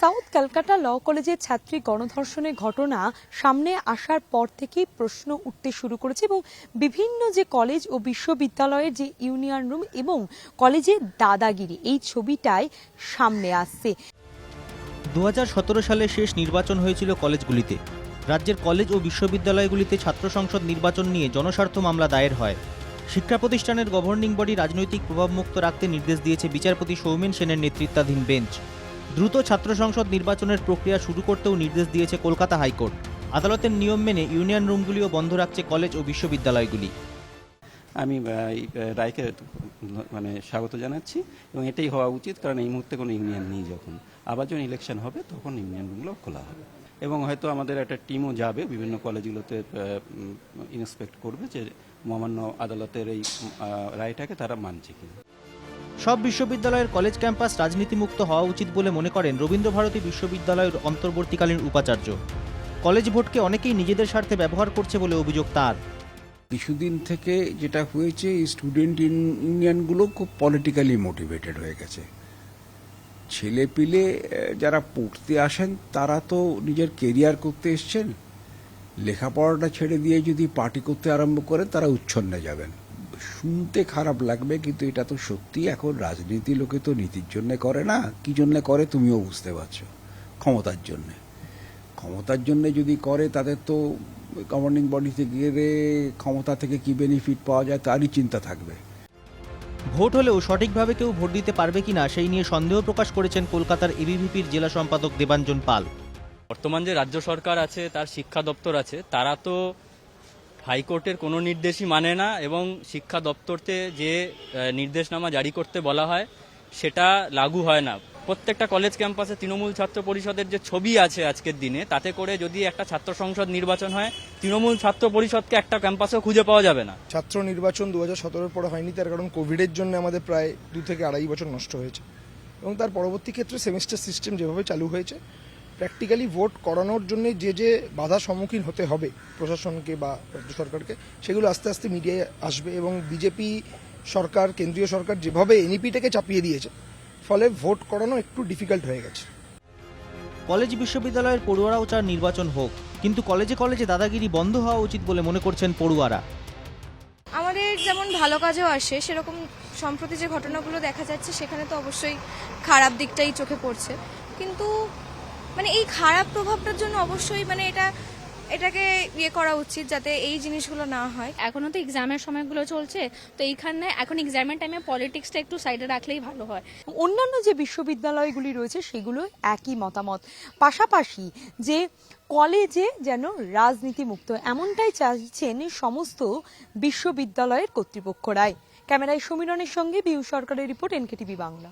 South Calcutta ল কলেজের ছাত্রী গণধর্ষণের ঘটনা সামনে আসার পর থেকেই প্রশ্ন উঠতে শুরু করেছে এবং বিভিন্ন যে কলেজ ও বিশ্ববিদ্যালয়ের যে ইউনিয়ন রুম এবং কলেজের দাদাগিরি, এই ছবিটাই সামনে আসছে। দু সালে শেষ নির্বাচন হয়েছিল কলেজগুলিতে। রাজ্যের কলেজ ও বিশ্ববিদ্যালয়গুলিতে ছাত্র সংসদ নির্বাচন নিয়ে জনস্বার্থ মামলা দায়ের হয়। শিক্ষা প্রতিষ্ঠানের গভর্নিং বডি রাজনৈতিক প্রভাবমুক্ত রাখতে নির্দেশ দিয়েছে বিচারপতি সৌমেন সেনের নেতৃত্বাধীন বেঞ্চ। দ্রুত ছাত্র সংসদ নির্বাচনের প্রক্রিয়া শুরু করতেও নির্দেশ দিয়েছে কলকাতা হাইকোর্ট। আদালতের নিয়ম মেনে ইউনিয়ন রুমগুলিও বন্ধ রাখছে কলেজ ও বিশ্ববিদ্যালয়গুলি। আমি রায়কে মানে স্বাগত জানাচ্ছি এবং এটাই হওয়া উচিত কারণ এই মুহূর্তে কোনো ইউনিয়ন নেই যখন। আবার যখন ইলেকশন হবে, তখন ইউনিয়নগুলো খোলা হবে। এবং হয়তো আমাদের একটা টিমও যাবে, বিভিন্ন কলেজগুলোতে ইন্সপেক্ট করবে যে মহামান্য আদালতের এই রায়টাকে তারা মানছে কিনা। সব বিশ্ববিদ্যালয়ের কলেজ ক্যাম্পাস রাজনীতিমুক্ত হওয়া উচিত বলে মনে করেন রবীন্দ্রভারতী বিশ্ববিদ্যালয়ের অন্তর্বর্তীকালীন উপাচার্য। কলেজ ভোটকে অনেকেই নিজেদের স্বার্থে ব্যবহার করছে বলে অভিযোগ তার। কিছুদিন থেকে যেটা হয়েছে স্টুডেন্ট ইউনিয়নগুলো খুব পলিটিক্যালি মোটিভেটেড হয়ে গেছে। ছেলে পিলে যারা পড়তে আসেন, তারা তো নিজের কেরিয়ার করতে এসছেন। লেখাপড়াটা ছেড়ে দিয়ে যদি পার্টি করতে আরম্ভ করে তারা উচ্ছন্নে যাবেন। শুনতে খারাপ লাগবে কিন্তু এটা তো সত্যি। এখন রাজনীতি লোকে তো নীতির জন্য করে না। কি জন্য করে তুমিও বুঝতে পারছ ক্ষমতার জন্যে। ক্ষমতার জন্য যদি করে তাদের তো গভর্নিং বডিতে গিয়ে ক্ষমতা থেকে কি বেনিফিট পাওয়া যায় তারই চিন্তা থাকবে। ভোট হলেও সঠিকভাবে কেউ ভোট দিতে পারবে কিনা সেই নিয়ে সন্দেহ প্রকাশ করেছেন কলকাতার এবিভিপির জেলা সম্পাদক দেবাঞ্জন পাল। বর্তমান যে রাজ্য সরকার আছে তার শিক্ষা দপ্তর আছে তারা তো হাইকোর্টের কোনো নির্দেশই মানে না এবং শিক্ষা দপ্তরতে যে নির্দেশনামা জারি করতে বলা হয়, সেটা লাগু হয় না। প্রত্যেকটা কলেজ ক্যাম্পাসে তৃণমূল ছাত্র পরিষদের যে ছবি আছে আজকের দিনে, তাতে করে যদি একটা ছাত্র সংসদ নির্বাচন হয়, তৃণমূল ছাত্র পরিষদকে একটা ক্যাম্পাসেও খুঁজে পাওয়া যাবে না। ছাত্র নির্বাচন দু হাজার সতেরোর পরে হয়নি, তার কারণ কোভিডের জন্য আমাদের প্রায় দু থেকে আড়াই বছর নষ্ট হয়েছে। এবং তার পরবর্তী ক্ষেত্রে সেমিস্টার সিস্টেম যেভাবে চালু হয়েছে প্র্যাকটিক্যালি ভোট করানোর জন্য যে যে বাধা সম্মুখীন হতে হবে প্রশাসনকে বা রাজ্য সরকারকে সেগুলো আস্তে আস্তে মিডিয়ায় আসবে এবং বিজেপি সরকার কেন্দ্রীয় সরকার যেভাবে এনইপিটাকে চাপিয়ে দিয়েছে ফলে ভোট করানো একটু ডিফিকাল্ট হয়ে গেছে। কলেজ বিশ্ববিদ্যালয়ের পড়ুয়ারাও চান নির্বাচন হোক কিন্তু কলেজে কলেজে দাদাগিরি বন্ধ হওয়া উচিত বলে মনে করছেন পড়ুয়ারা। আমাদের যেমন ভালো কাজেও আসে সেরকম সম্প্রতি যে ঘটনাগুলো দেখা যাচ্ছে সেখানে তো অবশ্যই খারাপ দিকটাই চোখে পড়ছে। কিন্তু মানে এই খারাপ প্রভাবটার জন্য অবশ্যই মানে এটা এটাকে ইয়ে করা উচিত যাতে এই জিনিসগুলো না হয়। এখনও তো এক্সামের সময়গুলো চলছে তো এইখানে এখন এক্সামের টাইমে পলিটিক্সটা একটু সাইডে রাখলেই ভালো হয়। অন্যান্য যে বিশ্ববিদ্যালয়গুলি রয়েছে সেগুলো একই মতামত। পাশাপাশি যে কলেজে যেন রাজনীতি মুক্ত এমনটাই চাইছেন সমস্ত বিশ্ববিদ্যালয়ের কর্তৃপক্ষরাই। ক্যামেরায় সমীরনের সঙ্গে বিউ সরকারের রিপোর্ট এনকেটিভি বাংলা।